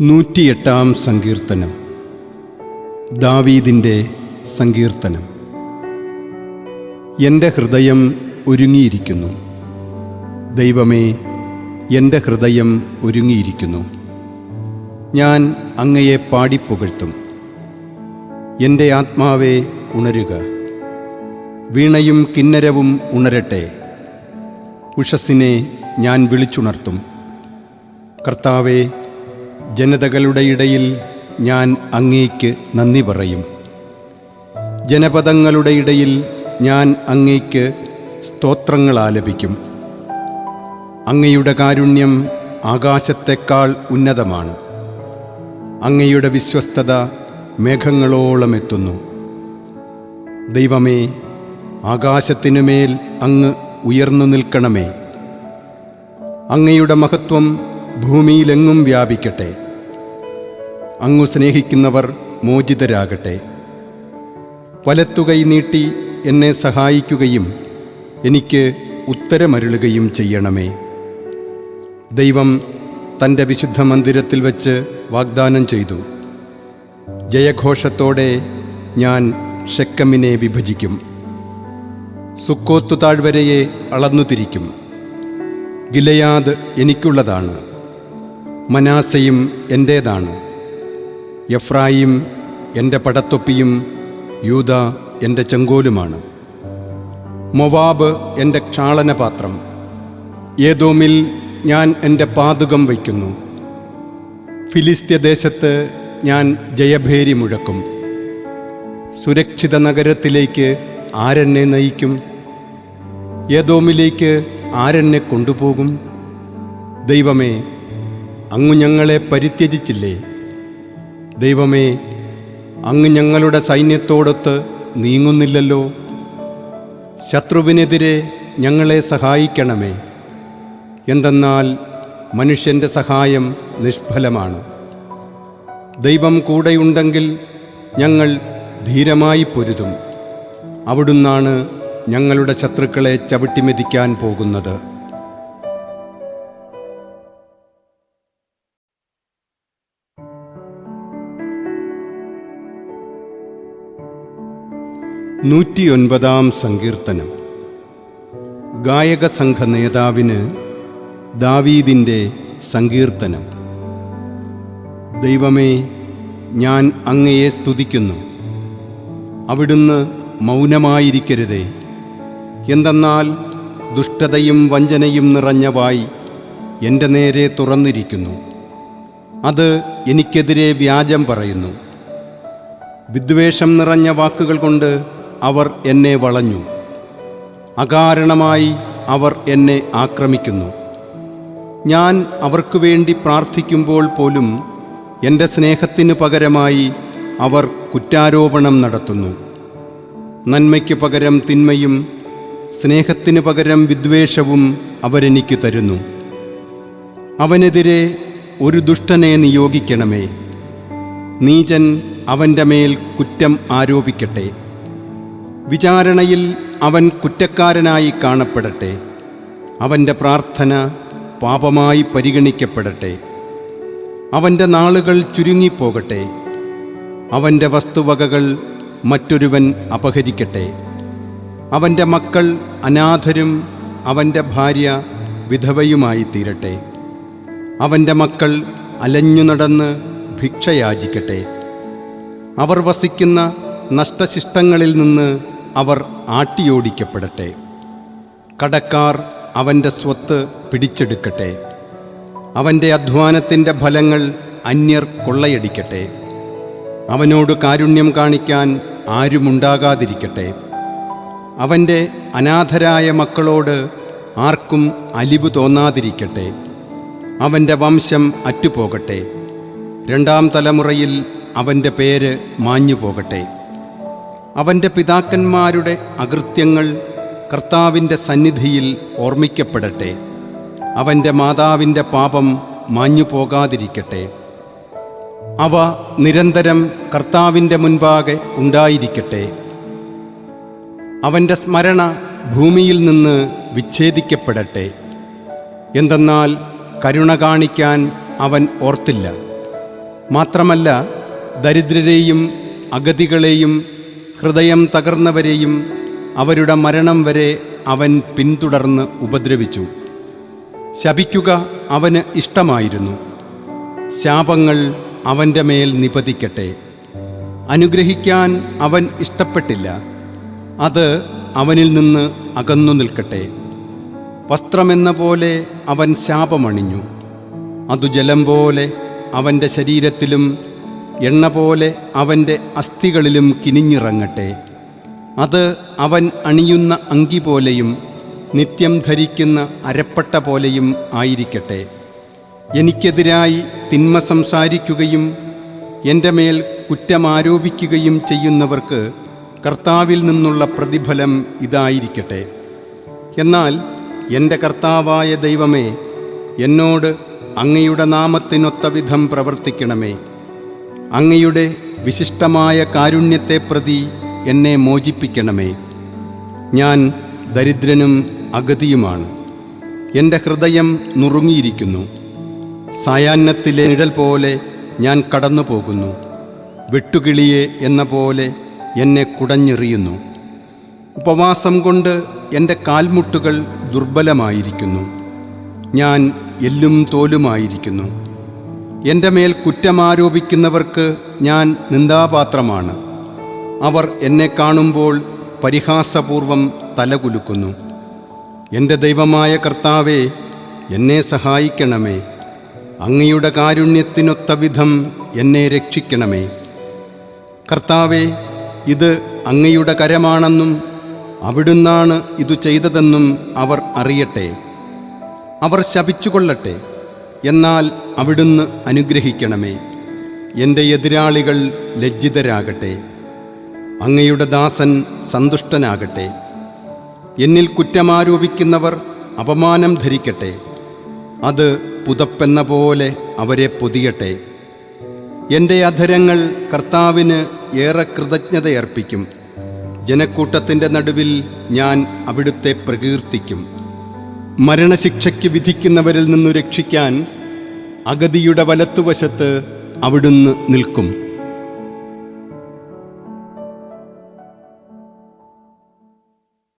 നൂറ്റിയെട്ടാം സങ്കീർത്തനം. ദാവീദിന്റെ സങ്കീർത്തനം. എന്റെ ഹൃദയം ഒരുങ്ങിയിരിക്കുന്നു. ദൈവമേ എന്റെ ഹൃദയം ഒരുങ്ങിയിരിക്കുന്നു. ഞാൻ അങ്ങയെ പാടിപ്പുകഴ്ത്തും. എന്റെ ആത്മാവെ ഉണരുക. വീണയും കിന്നരവും ഉണരട്ടെ. ഉഷസ്സിനെ ഞാൻ വിളിച്ചുണർത്തും. കർത്താവെ ജനതകളുടെ ഇടയിൽ ഞാൻ അങ്ങേക്ക് നന്ദി പറയും. ജനപദങ്ങളുടെ ഇടയിൽ ഞാൻ അങ്ങേക്ക് സ്തോത്രങ്ങൾ ആലപിക്കും. അങ്ങയുടെ കാരുണ്യം ആകാശത്തെക്കാൾ ഉന്നതമാണ്. അങ്ങയുടെ വിശ്വസ്തത മേഘങ്ങളോളം എത്തുന്നു. ദൈവമേ ആകാശത്തിനുമേൽ അങ്ങ് ഉയർന്നു നിൽക്കണമേ. അങ്ങയുടെ മഹത്വം ഭൂമിയിലെങ്ങും വ്യാപിക്കട്ടെ. അങ്ങു സ്നേഹിക്കുന്നവർ മോചിതരാകട്ടെ. വലത്തുകൈ നീട്ടി എന്നെ സഹായിക്കുകയും എനിക്ക് ഉത്തരമരുളുകയും ചെയ്യണമേ. ദൈവം തന്റെ വിശുദ്ധ മന്ദിരത്തിൽ വച്ച് വാഗ്ദാനം ചെയ്തു. ജയഘോഷത്തോടെ ഞാൻ ഷെക്കമിനെ വിഭജിക്കും. സുക്കോത്തു താഴ്വരയെ അളന്നു തിരിക്കും ഗിലയാദ് എനിക്കുള്ളതാണ്. മനാസയും എന്റേതാണ് എഫ്രായിം എന്റെ പടത്തൊപ്പിയും യൂത എന്റെ ചെങ്കോലുമാണ്. മൊവാബ് എന്റെ ക്ഷാളനപാത്രം. ഏതോമിൽ ഞാൻ എന്റെ പാതുകം വയ്ക്കുന്നു. ഫിലിസ്ത്യ ദേശത്ത് ഞാൻ ജയഭേരി മുഴക്കും. സുരക്ഷിത നഗരത്തിലേക്ക് ആരെന്നെ നയിക്കും? ഏതോമിലേക്ക് ആരെന്നെ കൊണ്ടുപോകും? ദൈവമേ അങ്ങ് ഞങ്ങളെ പരിത്യജിച്ചില്ലേ? ദൈവമേ അങ്ങ് ഞങ്ങളുടെ സൈന്യത്തോടൊത്ത് നീങ്ങുന്നില്ലല്ലോ. ശത്രുവിനെതിരെ ഞങ്ങളെ സഹായിക്കണമേ. എന്തെന്നാൽ മനുഷ്യന്റെ സഹായം നിഷ്ഫലമാണ്. ദൈവം കൂടെയുണ്ടെങ്കിൽ ഞങ്ങൾ ധീരമായി പൊരുതും. അവിടുന്നാണ് ഞങ്ങളുടെ ശത്രുക്കളെ ചവിട്ടിമെതിക്കാൻ പോകുന്നത്. നൂറ്റിയൊൻപതാം സങ്കീർത്തനം. ഗായക സംഘ നേതാവിന് ദാവീദിന്റെ സങ്കീർത്തനം. ദൈവമേ ഞാൻ അങ്ങയെ സ്തുതിക്കുന്നു. അവിടുന്ന് മൗനമായിരിക്കരുതേ. എന്തെന്നാൽ ദുഷ്ടതയും വഞ്ചനയും നിറഞ്ഞവായി എന്റെ നേരെ തുറന്നിരിക്കുന്നു. അത് എനിക്കെതിരെ വ്യാജം പറയുന്നു. വിദ്വേഷം നിറഞ്ഞ വാക്കുകൾ കൊണ്ട് അവർ എന്നെ വളഞ്ഞു. അകാരണമായി അവർ എന്നെ ആക്രമിക്കുന്നു. ഞാൻ അവർക്കു വേണ്ടി പ്രാർത്ഥിക്കുമ്പോൾ പോലും എന്റെ സ്നേഹത്തിനു പകരമായി അവർ കുറ്റാരോപണം നടത്തുന്നു. നന്മയ്ക്ക് പകരം തിന്മയും സ്നേഹത്തിനു പകരം വിദ്വേഷവും അവരെനിക്ക് തരുന്നു. അവനെതിരെ ഒരു ദുഷ്ടനെ നിയോഗിക്കണമേ. നീചൻ അവന്റെ മേൽ കുറ്റം ആരോപിക്കട്ടെ. വിചാരണയിൽ അവൻ കുറ്റക്കാരനായി കാണപ്പെടട്ടെ. അവന്റെ പ്രാർത്ഥന പാപമായി പരിഗണിക്കപ്പെടട്ടെ. അവന്റെ നാളുകൾ ചുരുങ്ങിപ്പോകട്ടെ. അവന്റെ വസ്തുവകകൾ മറ്റൊരുവൻ അപഹരിക്കട്ടെ. അവന്റെ മക്കൾ അനാഥരും അവന്റെ ഭാര്യ വിധവയുമായി തീരട്ടെ അവന്റെ മക്കൾ അലഞ്ഞു നടന്ന് ഭിക്ഷയാചിക്കട്ടെ. അവർ വസിക്കുന്ന നഷ്ടശിഷ്ടങ്ങളിൽ നിന്ന് അവർ ആട്ടിയോടിക്കപ്പെടട്ടെ. കടക്കാർ അവന്റെ സ്വത്ത് പിടിച്ചെടുക്കട്ടെ. അവന്റെ അധ്വാനത്തിന്റെ ഫലങ്ങൾ അന്യർ കൊള്ളയടിക്കട്ടെ. അവനോട് കാരുണ്യം കാണിക്കാൻ ആരുമുണ്ടാകാതിരിക്കട്ടെ. അവന്റെ അനാഥരായ മക്കളോട് ആർക്കും അലിവ് തോന്നാതിരിക്കട്ടെ. അവന്റെ വംശം അറ്റുപോകട്ടെ. രണ്ടാം തലമുറയിൽ അവന്റെ പേര് മാഞ്ഞു പോകട്ടെ അവന്റെ പിതാക്കന്മാരുടെ അകൃത്യങ്ങൾ കർത്താവിന്റെ സന്നിധിയിൽ ഓർമ്മിക്കപ്പെടട്ടെ. അവന്റെ മാതാവിന്റെ പാപം മാഞ്ഞു പോകാതിരിക്കട്ടെ. അവ നിരന്തരം കർത്താവിന്റെ മുൻപാകെ ഉണ്ടായിരിക്കട്ടെ. അവന്റെ സ്മരണ ഭൂമിയിൽ നിന്ന് വിച്ഛേദിക്കപ്പെടട്ടെ. എന്തെന്നാൽ കരുണ കാണിക്കാൻ അവൻ ഓർത്തില്ല. മാത്രമല്ല ദരിദ്രരെയും അഗതികളെയും ഹൃദയം തകർന്നവരെയും അവരുടെ മരണം വരെ അവൻ പിന്തുടർന്ന് ഉപദ്രവിച്ചു. ശപിക്കുക അവന് ഇഷ്ടമായിരുന്നു. ശാപങ്ങൾ അവന്റെ മേൽ നിപതിക്കട്ടെ. അനുഗ്രഹിക്കാൻ അവൻ ഇഷ്ടപ്പെട്ടില്ല. അത് അവനിൽ നിന്ന് അകന്നു നിൽക്കട്ടെ. വസ്ത്രമെന്ന പോലെ അവൻ ശാപമണിഞ്ഞു. അതു ജലം പോലെ അവന്റെ ശരീരത്തിലും എണ്ണ പോലെ അവന്റെ അസ്ഥികളിലും കിനിഞ്ഞിറങ്ങട്ടെ. അത് അവൻ അണിയുന്ന അങ്കി പോലെയും നിത്യം ധരിക്കുന്ന അരപ്പട്ട പോലെയും ആയിരിക്കട്ടെ. എനിക്കെതിരായി തിന്മ സംസാരിക്കുകയും എന്റെ മേൽ കുറ്റമാരോപിക്കുകയും ചെയ്യുന്നവർക്ക് കർത്താവിൽ നിന്നുള്ള പ്രതിഫലം ഇതായിരിക്കട്ടെ. എന്നാൽ എന്റെ കർത്താവായ ദൈവമേ എന്നോട് അങ്ങയുടെ നാമത്തിനൊത്ത വിധം പ്രവർത്തിക്കണമേ. അങ്ങയുടെ വിശിഷ്ടമായ കാരുണ്യത്തെ പ്രതി എന്നെ മോചിപ്പിക്കണമേ. ഞാൻ ദരിദ്രനും അഗതിയുമാണ്. എന്റെ ഹൃദയം നുറുങ്ങിയിരിക്കുന്നു. സായാഹ്നത്തിലെ നിഴൽ പോലെ ഞാൻ കടന്നു പോകുന്നു വെട്ടുകിളിയെ എന്ന പോലെ എന്നെ കുടഞ്ഞെറിയുന്നു. ഉപവാസം കൊണ്ട് എന്റെ കാൽമുട്ടുകൾ ദുർബലമായിരിക്കുന്നു. ഞാൻ എല്ലും തോലുമായിരിക്കുന്നു. എന്റെ മേൽ കുറ്റമാരോപിക്കുന്നവർക്ക് ഞാൻ നിന്ദാപാത്രമാണ്. അവർ എന്നെ കാണുമ്പോൾ പരിഹാസപൂർവം തലകുലുക്കുന്നു. എന്റെ ദൈവമായ കർത്താവേ എന്നെ സഹായിക്കണമേ. അങ്ങയുടെ കാരുണ്യത്തിനൊത്ത വിധം എന്നെ രക്ഷിക്കണമേ. കർത്താവെ ഇത് അങ്ങയുടെ കരമാണെന്നും അവിടുന്നാണ് ഇതു ചെയ്തതെന്നും അവർ അറിയട്ടെ. അവർ ശപിച്ചുകൊള്ളട്ടെ. എന്നാൽ അവിടുന്ന് അനുഗ്രഹിക്കണമേ. എന്റെ എതിരാളികൾ ലജ്ജിതരാകട്ടെ. അങ്ങയുടെ ദാസൻ സന്തുഷ്ടനാകട്ടെ. എന്നിൽ കുറ്റമാരോപിക്കുന്നവർ അപമാനം ധരിക്കട്ടെ. അത് പുതപ്പെന്ന പോലെ അവരെ പൊതിയട്ടെ. എന്റെ അധരങ്ങൾ കർത്താവിന് ഏറെ കൃതജ്ഞതയർപ്പിക്കും. ജനക്കൂട്ടത്തിന്റെ നടുവിൽ ഞാൻ അവിടുത്തെ പ്രകീർത്തിക്കും. മരണശിക്ഷയ്ക്ക് വിധിക്കുന്നവരിൽ നിന്നു രക്ഷിക്കാൻ അഗതിയുടെ വലത്തുവശത്ത് അവിടുന്ന് നിൽക്കും.